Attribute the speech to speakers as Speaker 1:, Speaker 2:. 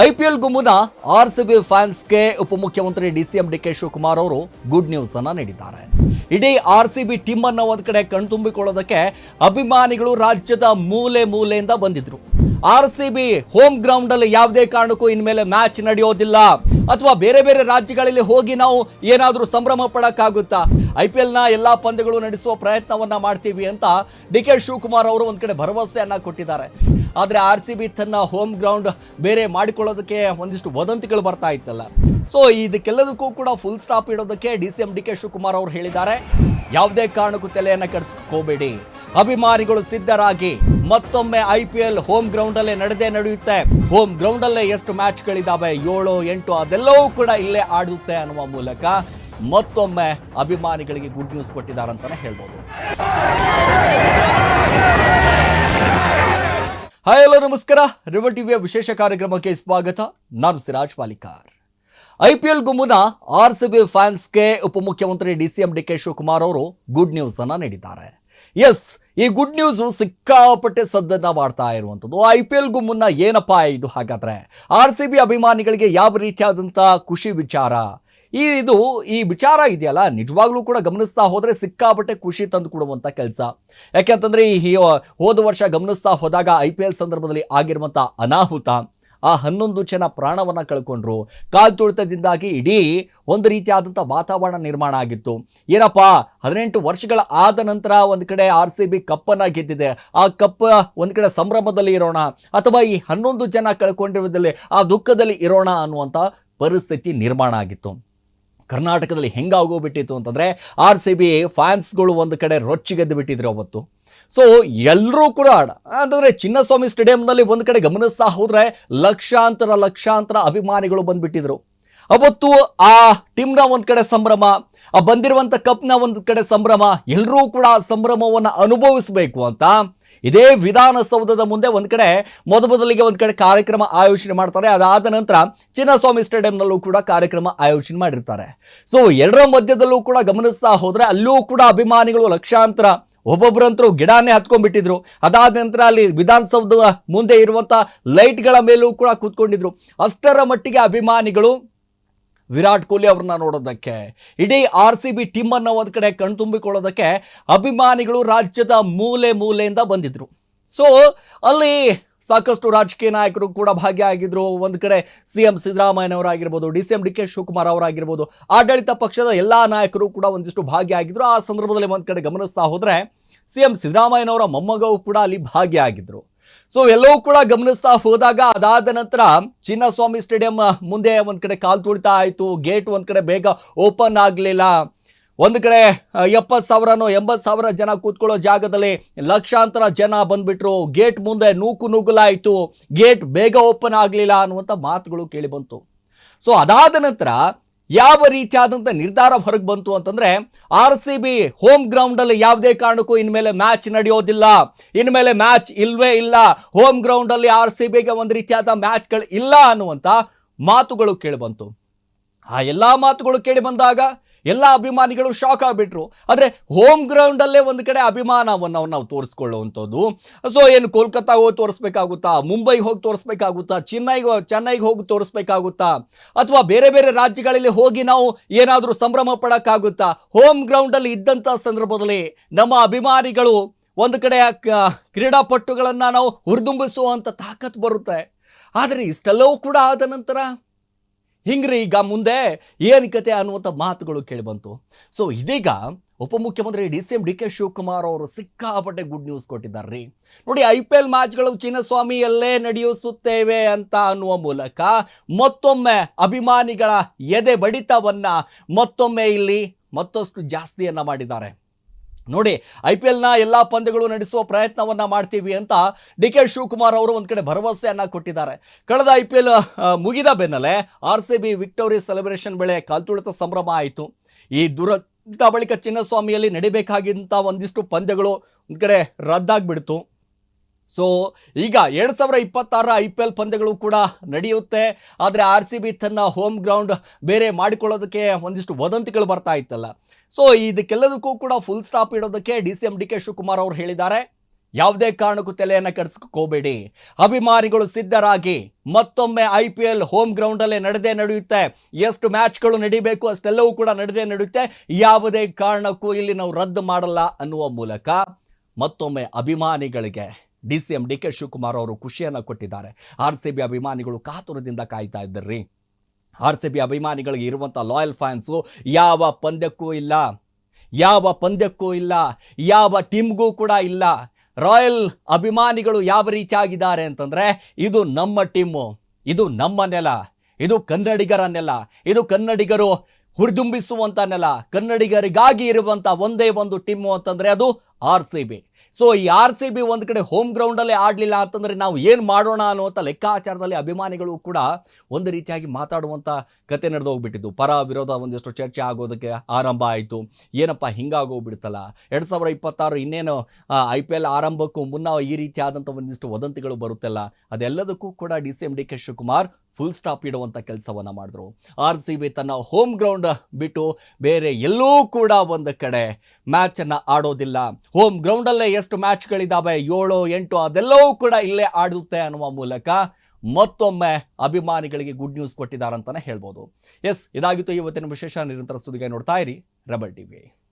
Speaker 1: I P L ಗುಮ್ಮುನ R C B ಫ್ಯಾನ್ಸ್ಗೆ ಉಪಮುಖ್ಯಮಂತ್ರಿ D C M D K Shivakumar ಅವರು ಗುಡ್ ನ್ಯೂಸ್ ಅನ್ನ ನೀಡಿದ್ದಾರೆ. ಇಡೀ ಆರ್ ಸಿ ಬಿ ಟೀಮ್ ಅನ್ನ ಒಂದ್ ಕಡೆ ಕಣ್ತುಂಬಿಕೊಳ್ಳೋದಕ್ಕೆ ಅಭಿಮಾನಿಗಳು ರಾಜ್ಯದ ಮೂಲೆ ಮೂಲೆಯಿಂದ ಬಂದಿದ್ರು. R C B home ground ಅಲ್ಲಿ ಯಾವುದೇ ಕಾರಣಕ್ಕೂ ಇನ್ಮೇಲೆ ಮ್ಯಾಚ್ ನಡೆಯೋದಿಲ್ಲ. ಅಥವಾ ಬೇರೆ ಬೇರೆ ರಾಜ್ಯಗಳಲ್ಲಿ ಹೋಗಿ ನಾವು ಏನಾದರೂ ಸಂಭ್ರಮ ಪಡೋಕ್ಕಾಗುತ್ತಾ? ಐ ಪಿ ಎಲ್ನ ಎಲ್ಲ ಪಂದ್ಯಗಳು ನಡೆಸುವ ಪ್ರಯತ್ನವನ್ನು ಮಾಡ್ತೀವಿ ಅಂತ ಡಿ ಕೆ ಶಿವಕುಮಾರ್ ಅವರು ಒಂದು ಕಡೆ ಭರವಸೆಯನ್ನು ಕೊಟ್ಟಿದ್ದಾರೆ. ಆದರೆ ಆರ್ ಸಿ ಬಿ ತನ್ನ ಹೋಮ್ ಗ್ರೌಂಡ್ ಬೇರೆ ಮಾಡಿಕೊಳ್ಳೋದಕ್ಕೆ ಒಂದಿಷ್ಟು ವದಂತಿಗಳು ಬರ್ತಾ ಇತ್ತಲ್ಲ. ಸೊ ಇದಕ್ಕೆಲ್ಲದಕ್ಕೂ ಕೂಡ full stop ಇಡೋದಕ್ಕೆ D C M D K Shivakumar ಅವರು ಹೇಳಿದ್ದಾರೆ. ಯಾವುದೇ ಕಾರಣಕ್ಕೂ ತಲೆಯನ್ನು ಕೆಡಿಸ್ಕೋಬೇಡಿ. ಅಭಿಮಾನಿಗಳು ಸಿದ್ಧರಾಗಿ ಮತ್ತೊಮ್ಮೆ I P L home ground ಅಲ್ಲೇ ನಡೆದೇ ನಡೆಯುತ್ತೆ. ಹೋಮ್ ಗ್ರೌಂಡ್ ಅಲ್ಲೇ ಎಷ್ಟು ಮ್ಯಾಚ್ ಗಳಿದಾವೆ ಏಳು, ಎಂಟು, ಅದೆಲ್ಲವೂ ಕೂಡ ಇಲ್ಲೇ ಆಡುತ್ತೆ ಅನ್ನುವ ಮೂಲಕ ಮತ್ತೊಮ್ಮೆ ಅಭಿಮಾನಿಗಳಿಗೆ ಗುಡ್ ನ್ಯೂಸ್ ಕೊಟ್ಟಿದ್ದಾರೆ ಅಂತಾನೆ ಹೇಳ್ಬೋದು. ಹಾಯ್ ಹಲೋ ನಮಸ್ಕಾರ. ರಿವರ್ ಟಿವಿಯ ವಿಶೇಷ ಕಾರ್ಯಕ್ರಮಕ್ಕೆ ಸ್ವಾಗತ. ನಾನು Siraj Palikar. I P L ಗುಮುನ R C B ಫ್ಯಾನ್ಸ್ಗೆ ಉಪಮುಖ್ಯಮಂತ್ರಿ D C M D K Shivakumar ಅವರು ಗುಡ್ ನ್ಯೂಸ್ ಅನ್ನ ನೀಡಿದ್ದಾರೆ. ಎಸ್ ಈ ಗುಡ್ ನ್ಯೂಸು ಸಿಕ್ಕಾಪಟ್ಟೆ ಸದ್ದನ್ನ ಮಾಡ್ತಾ ಇರುವಂಥದ್ದು. ಐ ಪಿ ಎಲ್ಗೂ ಮುನ್ನ ಏನಪ್ಪ ಇದು ಹಾಗಾದ್ರೆ? ಆರ್ ಸಿ ಬಿ ಅಭಿಮಾನಿಗಳಿಗೆ ಯಾವ ರೀತಿಯಾದಂಥ ಖುಷಿ ವಿಚಾರ? ಈ ಇದು, ಈ ವಿಚಾರ ಇದೆಯಲ್ಲ, ನಿಜವಾಗ್ಲೂ ಕೂಡ ಗಮನಿಸ್ತಾ ಹೋದರೆ ಸಿಕ್ಕಾಪಟ್ಟೆ ಖುಷಿ ತಂದು ಕೊಡುವಂಥ ಕೆಲಸ. ಯಾಕೆಂತಂದರೆ ಈ ಹೋದ ವರ್ಷ ಗಮನಿಸ್ತಾ ಹೋದಾಗ ಐ ಪಿ ಎಲ್ ಸಂದರ್ಭದಲ್ಲಿ ಆಗಿರುವಂಥ ಅನಾಹುತ. ಆ ಹನ್ನೊಂದು ಜನ ಪ್ರಾಣವನ್ನ ಕಳ್ಕೊಂಡ್ರು. ಕಾಲು ತುಳಿತದಿಂದಾಗಿ ಇಡೀ ಒಂದು ರೀತಿಯಾದಂಥ ವಾತಾವರಣ ನಿರ್ಮಾಣ ಆಗಿತ್ತು. ಏನಪ್ಪ, ಹದಿನೆಂಟು ವರ್ಷಗಳ ಆದ ನಂತರ ಒಂದು ಕಡೆ ಆರ್ ಸಿ ಬಿ ಕಪ್ಪನ್ನು ಗೆದ್ದಿದೆ. ಆ ಕಪ್ಪ ಒಂದು ಕಡೆ ಸಂಭ್ರಮದಲ್ಲಿ ಇರೋಣ, ಅಥವಾ ಈ ಹನ್ನೊಂದು ಜನ ಕಳ್ಕೊಂಡಿರೋದ್ರಲ್ಲಿ ಆ ದುಃಖದಲ್ಲಿ ಇರೋಣ ಅನ್ನುವಂಥ ಪರಿಸ್ಥಿತಿ ನಿರ್ಮಾಣ ಆಗಿತ್ತು. ಕರ್ನಾಟಕದಲ್ಲಿ ಹೆಂಗಾಗೋಗ್ಬಿಟ್ಟಿತ್ತು ಅಂತಂದರೆ, ಆರ್ ಸಿ ಬಿ ಫ್ಯಾನ್ಸ್ಗಳು ಒಂದು ಕಡೆ ರೊಚ್ಚಿಗೆದ್ದು ಬಿಟ್ಟಿದ್ರು ಅವತ್ತು. ಸೊ ಎಲ್ಲರೂ ಕೂಡ ಅಂತಂದರೆ ಚಿನ್ನಸ್ವಾಮಿ ಸ್ಟೇಡಿಯಂನಲ್ಲಿ ಒಂದು ಕಡೆ ಗಮನಿಸ್ತಾ ಹೋದರೆ ಲಕ್ಷಾಂತರ ಲಕ್ಷಾಂತರ ಅಭಿಮಾನಿಗಳು ಬಂದ್ಬಿಟ್ಟಿದ್ರು. ಅವತ್ತು ಆ ಟೀಮ್ನ ಒಂದು ಕಡೆ ಸಂಭ್ರಮ, ಆ ಬಂದಿರುವಂಥ ಕಪ್ನ ಒಂದು ಕಡೆ ಸಂಭ್ರಮ ಎಲ್ಲರೂ ಕೂಡ ಸಂಭ್ರಮವನ್ನು ಅನುಭವಿಸಬೇಕು ಅಂತ ಇದೇ ವಿಧಾನಸೌಧದ ಮುಂದೆ ಒಂದು ಕಡೆ ಮೊದಮೊದಲಿಗೆ ಒಂದು ಕಡೆ ಕಾರ್ಯಕ್ರಮ ಆಯೋಜನೆ ಮಾಡ್ತಾರೆ. ಅದಾದ ನಂತರ ಚಿನ್ನಸ್ವಾಮಿ ಸ್ಟೇಡಿಯಂನಲ್ಲೂ ಕೂಡ ಕಾರ್ಯಕ್ರಮ ಆಯೋಜನೆ ಮಾಡಿರ್ತಾರೆ. ಸೊ ಎರಡರ ಮಧ್ಯದಲ್ಲೂ ಕೂಡ ಗಮನಿಸ್ತಾ ಹೋದರೆ ಅಲ್ಲೂ ಕೂಡ ಅಭಿಮಾನಿಗಳು ಲಕ್ಷಾಂತರ ಒಬ್ಬೊಬ್ಬರಂತರೂ ಗಿಡನೇ ಹತ್ಕೊಂಡ್ಬಿಟ್ಟಿದ್ರು. ಅದಾದ ನಂತರ ಅಲ್ಲಿ ವಿಧಾನಸೌಧ ಮುಂದೆ ಇರುವಂಥ ಲೈಟ್ಗಳ ಮೇಲೂ ಕೂಡ ಕೂತ್ಕೊಂಡಿದ್ರು. ಅಷ್ಟರ ಮಟ್ಟಿಗೆ ಅಭಿಮಾನಿಗಳು ವಿರಾಟ್ ಕೊಹ್ಲಿ ಅವ್ರನ್ನ ನೋಡೋದಕ್ಕೆ, ಇಡೀ ಆರ್ ಸಿ ಬಿ ಟೀಮ್ ಅನ್ನ ಒಂದ್ ಕಡೆ ಕಣ್ತುಂಬಿಕೊಳ್ಳೋದಕ್ಕೆ ಅಭಿಮಾನಿಗಳು ರಾಜ್ಯದ ಮೂಲೆ ಮೂಲೆಯಿಂದ ಬಂದಿದ್ರು. ಸೊ ಅಲ್ಲಿ ಸಾಕಷ್ಟು ರಾಜಕೀಯ ನಾಯಕರು ಕೂಡ ಭಾಗಿಯಾಗಿದ್ರು. ಒಂದು ಕಡೆ C M ಸಿದ್ದರಾಮಯ್ಯನವರಾಗಿರ್ಬೋದು, D C M D K Shivakumar ಅವರಾಗಿರ್ಬೋದು, ಆಡಳಿತ ಪಕ್ಷದ ಎಲ್ಲಾ ನಾಯಕರು ಕೂಡ ಒಂದಿಷ್ಟು ಭಾಗಿಯಾಗಿದ್ರು. ಆ ಸಂದರ್ಭದಲ್ಲಿ ಒಂದು ಕಡೆ ಗಮನಿಸ್ತಾ ಹೋದರೆ ಸಿ ಎಂ ಸಿದ್ದರಾಮಯ್ಯನವರ ಮೊಮ್ಮಗವು ಕೂಡ ಅಲ್ಲಿ ಭಾಗಿಯಾಗಿದ್ರು. ಸೊ ಎಲ್ಲವೂ ಕೂಡ ಗಮನಿಸ್ತಾ ಹೋದಾಗ ಅದಾದ ನಂತರ ಚಿನ್ನಸ್ವಾಮಿ ಸ್ಟೇಡಿಯಂ ಮುಂದೆ ಒಂದು ಕಡೆ ಕಾಲು ತುಳಿತಾ ಆಯಿತು. ಗೇಟ್ ಒಂದು ಕಡೆ ಬೇಗ ಓಪನ್ ಆಗಲಿಲ್ಲ. ಒಂದು ಕಡೆ ಎಪ್ಪತ್ತು ಸಾವಿರನೋ ಎಂಬತ್ತು ಸಾವಿರ ಜನ ಕೂತ್ಕೊಳ್ಳೋ ಜಾಗದಲ್ಲಿ ಲಕ್ಷಾಂತರ ಜನ ಬಂದ್ಬಿಟ್ರು. ಗೇಟ್ ಮುಂದೆ ನೂಕು ನುಗ್ಗಲಾಯಿತು ಗೇಟ್ ಬೇಗ ಓಪನ್ ಆಗಲಿಲ್ಲ ಅನ್ನುವಂಥ ಮಾತುಗಳು ಕೇಳಿ ಬಂತು. ಸೊ, ಅದಾದ ನಂತರ ಯಾವ ರೀತಿಯಾದಂಥ ನಿರ್ಧಾರ ಹೊರಗೆ ಬಂತು ಅಂತಂದ್ರೆ, R C B home ground ಅಲ್ಲಿ ಯಾವುದೇ ಕಾರಣಕ್ಕೂ ಇನ್ಮೇಲೆ ಮ್ಯಾಚ್ ನಡೆಯೋದಿಲ್ಲ. ಇನ್ಮೇಲೆ ಮ್ಯಾಚ್ ಇಲ್ವೇ ಇಲ್ಲ. ಹೋಮ್ ಗ್ರೌಂಡ್ ಅಲ್ಲಿ ಆರ್ ಸಿ ಬಿಗೆ ಒಂದು ರೀತಿಯಾದ ಮ್ಯಾಚ್ಗಳು ಇಲ್ಲ ಅನ್ನುವಂಥ ಮಾತುಗಳು ಕೇಳಿ ಬಂತು. ಆ ಎಲ್ಲ ಮಾತುಗಳು ಕೇಳಿ ಬಂದಾಗ ಎಲ್ಲ ಅಭಿಮಾನಿಗಳು ಶಾಕ್ ಆಗಿಬಿಟ್ರು. ಆದರೆ ಹೋಮ್ ಗ್ರೌಂಡಲ್ಲೇ ಒಂದು ಕಡೆ ಅಭಿಮಾನವನ್ನು ನಾವು ತೋರಿಸ್ಕೊಳ್ಳುವಂಥದ್ದು. ಸೊ ಏನು ಕೋಲ್ಕತ್ತಾ ಹೋಗಿ ತೋರಿಸ್ಬೇಕಾಗುತ್ತಾ? ಮುಂಬೈಗೆ ಹೋಗಿ ತೋರಿಸ್ಬೇಕಾಗುತ್ತಾ? ಚೆನ್ನೈಗೆ ಚೆನ್ನೈಗೆ ಹೋಗಿ ತೋರಿಸ್ಬೇಕಾಗುತ್ತಾ? ಅಥವಾ ಬೇರೆ ಬೇರೆ ರಾಜ್ಯಗಳಲ್ಲಿ ಹೋಗಿ ನಾವು ಏನಾದರೂ ಸಂಭ್ರಮ ಪಡೋಕ್ಕಾಗುತ್ತಾ? ಹೋಮ್ ಗ್ರೌಂಡಲ್ಲಿ ಇದ್ದಂಥ ಸಂದರ್ಭದಲ್ಲಿ ನಮ್ಮ ಅಭಿಮಾನಿಗಳು ಒಂದು ಕಡೆ ಕ್ರೀಡಾಪಟುಗಳನ್ನು ನಾವು ಹುರಿದುಂಬಿಸುವಂಥ ತಾಕತ್ತು ಬರುತ್ತೆ. ಆದರೆ ಇಷ್ಟೆಲ್ಲವೂ ಕೂಡ ಆದ ನಂತರ ಹಿಂಗ್ರಿ, ಈಗ ಮುಂದೆ ಏನು ಕತೆ ಅನ್ನುವಂಥ ಮಾತುಗಳು ಕೇಳಿಬಂತು ಸೊ ಇದೀಗ ಉಪಮುಖ್ಯಮಂತ್ರಿ D C M D K Shivakumar ಅವರು ಸಿಕ್ಕಾಪಟ್ಟೆ ಗುಡ್ ನ್ಯೂಸ್ ಕೊಟ್ಟಿದ್ದಾರೆ ನೋಡಿ, ಐ ಪಿ ಎಲ್ ಮ್ಯಾಚ್ಗಳು ಚಿನ್ನಸ್ವಾಮಿಯಲ್ಲೇ ನಡೆಯಿಸುತ್ತೇವೆ ಅಂತ ಅನ್ನುವ ಮೂಲಕ ಮತ್ತೊಮ್ಮೆ ಅಭಿಮಾನಿಗಳ ಎದೆ ಬಡಿತವನ್ನು ಮತ್ತೊಮ್ಮೆ ಇಲ್ಲಿ ಮತ್ತಷ್ಟು ಜಾಸ್ತಿಯನ್ನ ಮಾಡಿದ್ದಾರೆ. ನೋಡಿ, ಐ ಪಿ ಎಲ್ನ ಎಲ್ಲ ಪಂದ್ಯಗಳು ನಡೆಸುವ ಪ್ರಯತ್ನವನ್ನ ಮಾಡ್ತೀವಿ ಅಂತ ಡಿ ಕೆ ಶಿವಕುಮಾರ್ ಅವರು ಒಂದು ಕಡೆ ಭರವಸೆಯನ್ನ ಕೊಟ್ಟಿದ್ದಾರೆ. ಕಳೆದ ಐ ಪಿ ಎಲ್ ಮುಗಿದ ಬೆನ್ನಲ್ಲೇ R C B victory celebration ವೇಳೆ ಕಾಲ್ತುಳಿತ ಸಂಭ್ರಮ ಆಯಿತು. ಈ ದುರಂತ ಬಳಿಕ ಚಿನ್ನಸ್ವಾಮಿಯಲ್ಲಿ ನಡಿಬೇಕಾಗಿದ್ದಂಥ ಒಂದಿಷ್ಟು ಪಂದ್ಯಗಳು ಒಂದು ಕಡೆ ರದ್ದಾಗ್ಬಿಡ್ತು. ಸೊ ಈಗ ಎರಡು ಸಾವಿರ ಇಪ್ಪತ್ತಾರ ಐ ಪಿ ಎಲ್ ಪಂದ್ಯಗಳು ಕೂಡ ನಡೆಯುತ್ತೆ. ಆದರೆ ಆರ್ ಸಿ ಬಿ ತನ್ನ ಹೋಮ್ ಗ್ರೌಂಡ್ ಬೇರೆ ಮಾಡಿಕೊಳ್ಳೋದಕ್ಕೆ ಒಂದಿಷ್ಟು ವದಂತಿಗಳು ಬರ್ತಾ ಇತ್ತಲ್ಲ. ಸೊ ಇದಕ್ಕೆಲ್ಲದಕ್ಕೂ ಕೂಡ full stop ಇಡೋದಕ್ಕೆ D C M D K Shivakumar ಅವರು ಹೇಳಿದ್ದಾರೆ. ಯಾವುದೇ ಕಾರಣಕ್ಕೂ ತಲೆಯನ್ನು ಕೆಡಿಸ್ಕೋಬೇಡಿ. ಅಭಿಮಾನಿಗಳು ಸಿದ್ಧರಾಗಿ ಮತ್ತೊಮ್ಮೆ ಐ ಪಿ ಎಲ್ ಹೋಮ್ ಗ್ರೌಂಡಲ್ಲೇ ನಡೆದೇ ನಡೆಯುತ್ತೆ. ಎಷ್ಟು ಮ್ಯಾಚ್ಗಳು ನಡಿಬೇಕು ಅಷ್ಟೆಲ್ಲವೂ ಕೂಡ ನಡೆದೇ ನಡೆಯುತ್ತೆ. ಯಾವುದೇ ಕಾರಣಕ್ಕೂ ಇಲ್ಲಿ ನಾವು ರದ್ದು ಮಾಡಲ್ಲ ಅನ್ನುವ ಮೂಲಕ ಮತ್ತೊಮ್ಮೆ ಅಭಿಮಾನಿಗಳಿಗೆ D C M D K Shivakumar ಅವರು ಖುಷಿಯನ್ನು ಕೊಟ್ಟಿದ್ದಾರೆ. ಆರ್ ಸಿ ಬಿ ಅಭಿಮಾನಿಗಳು ಕಾತುರದಿಂದ ಕಾಯ್ತಾ ಇದ್ದರ್ರಿ ಆರ್ ಸಿ ಬಿ ಅಭಿಮಾನಿಗಳಿಗೆ ಇರುವಂಥ ಲಾಯಲ್ ಫ್ಯಾನ್ಸು ಯಾವ ಪಂದ್ಯಕ್ಕೂ ಇಲ್ಲ. ಯಾವ ಪಂದ್ಯಕ್ಕೂ ಇಲ್ಲ. ಯಾವ ಟೀಮ್ಗೂ ಕೂಡ ಇಲ್ಲ. ರಾಯಲ್ ಅಭಿಮಾನಿಗಳು ಯಾವ ರೀತಿ ಆಗಿದ್ದಾರೆ ಅಂತಂದರೆ ಇದು ನಮ್ಮ ಟೀಮು, ಇದು ನಮ್ಮ ನೆಲ, ಇದು ಕನ್ನಡಿಗರ ನೆಲ, ಇದು ಕನ್ನಡಿಗರು ಹುರಿದುಂಬಿಸುವಂಥ ನೆಲ, ಕನ್ನಡಿಗರಿಗಾಗಿ ಇರುವಂಥ ಒಂದೇ ಒಂದು ಟೀಮು ಅಂತಂದರೆ ಅದು ಆರ್ ಸಿ ಬಿ ಸೊ ಈ ಆರ್ ಸಿ ಬಿ ಒಂದು ಕಡೆ ಹೋಮ್ ಗ್ರೌಂಡಲ್ಲೇ ಆಡಲಿಲ್ಲ ಅಂತಂದರೆ ನಾವು ಏನು ಮಾಡೋಣ ಅನ್ನುವಂಥ ಲೆಕ್ಕಾಚಾರದಲ್ಲಿ ಅಭಿಮಾನಿಗಳು ಕೂಡ ಒಂದು ರೀತಿಯಾಗಿ ಮಾತಾಡುವಂಥ ಕತೆ ನಡೆದು ಹೋಗ್ಬಿಟ್ಟಿದ್ದು ಪರ ವಿರೋಧ ಒಂದಿಷ್ಟು ಚರ್ಚೆ ಆಗೋದಕ್ಕೆ ಆರಂಭ ಆಯಿತು. ಏನಪ್ಪ ಹಿಂಗಾಗೋಗ್ಬಿಡ್ತಲ್ಲ? ಎರಡು ಸಾವಿರ ಇಪ್ಪತ್ತಾರು ಇನ್ನೇನು ಐ ಪಿ ಎಲ್ ಆರಂಭಕ್ಕೂ ಮುನ್ನ ಈ ರೀತಿಯಾದಂಥ ಒಂದಿಷ್ಟು ವದಂತಿಗಳು ಬರುತ್ತಲ್ಲ? ಅದೆಲ್ಲದಕ್ಕೂ ಕೂಡ D C M D K Shivakumar full stop ಇಡುವಂಥ ಕೆಲಸವನ್ನು ಮಾಡಿದ್ರು. ಆರ್ ಸಿ ಬಿ ತನ್ನ ಹೋಮ್ ಗ್ರೌಂಡ್ ಬಿಟ್ಟು ಬೇರೆ ಎಲ್ಲೂ ಕೂಡ ಒಂದು ಕಡೆ ಮ್ಯಾಚನ್ನು ಆಡೋದಿಲ್ಲ. ಹೋಮ್ ಗ್ರೌಂಡಲ್ಲೇ ಎಷ್ಟು ಮ್ಯಾಚ್ಗಳಿದ್ದಾವೆ ಏಳು, ಎಂಟು, ಅದೆಲ್ಲವೂ ಕೂಡ ಇಲ್ಲೇ ಆಡುತ್ತೆ ಅನ್ನುವ ಮೂಲಕ ಮತ್ತೊಮ್ಮೆ ಅಭಿಮಾನಿಗಳಿಗೆ ಗುಡ್ ನ್ಯೂಸ್ ಕೊಟ್ಟಿದ್ದಾರೆ ಅಂತಾನೆ ಹೇಳ್ಬೋದು. ಎಸ್ ಇದಾಗಿತ್ತು ಇವತ್ತಿನ ವಿಶೇಷ ನಿರಂತರ ಸುದ್ದಿಗೆ ನೋಡ್ತಾ ಇರಿ. Rebel TV